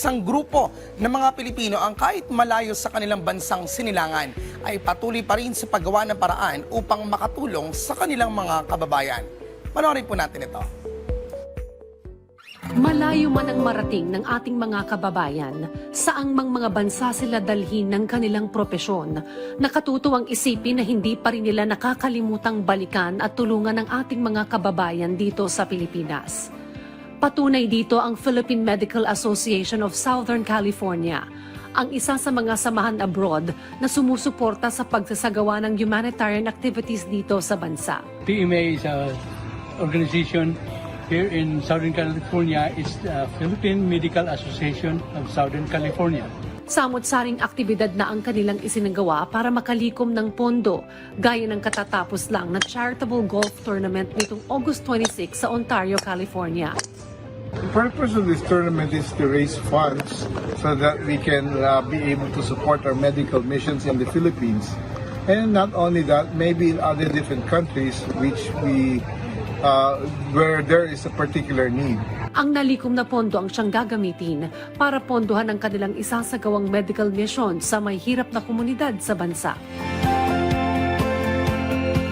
isang grupo ng mga Pilipino ang kahit malayo sa kanilang bansang sinilangan ay patuloy pa rin sa paggawa ng paraan upang makatulong sa kanilang mga kababayan. Panoorin po natin ito. Malayo man ang marating ng ating mga kababayan, saang mang mga bansa sila dalhin ng kanilang propesyon, nakatutuwang isipin na hindi pa rin nila nakakalimutang balikan at tulungan ang ating mga kababayan dito sa Pilipinas. Patunay dito ang Philippine Medical Association of Southern California, ang isa sa mga samahan abroad na sumusuporta sa pagsasagawa ng humanitarian activities dito sa bansa. PMA is a organization here in Southern California. It's the Philippine Medical Association of Southern California. Samot-saring aktibidad na ang kanilang isinagawa para makalikom ng pondo, gaya ng katatapos lang na charitable golf tournament nitong August 26 sa Ontario, California. The purpose of this tournament is to raise funds so that we can uh, be able to support our medical missions in the Philippines. And not only that, maybe in other different countries which we, uh, where there is a particular need. Ang nalikom na pondo ang siyang gagamitin para pondohan ang kanilang isasagawang medical mission sa may hirap na komunidad sa bansa.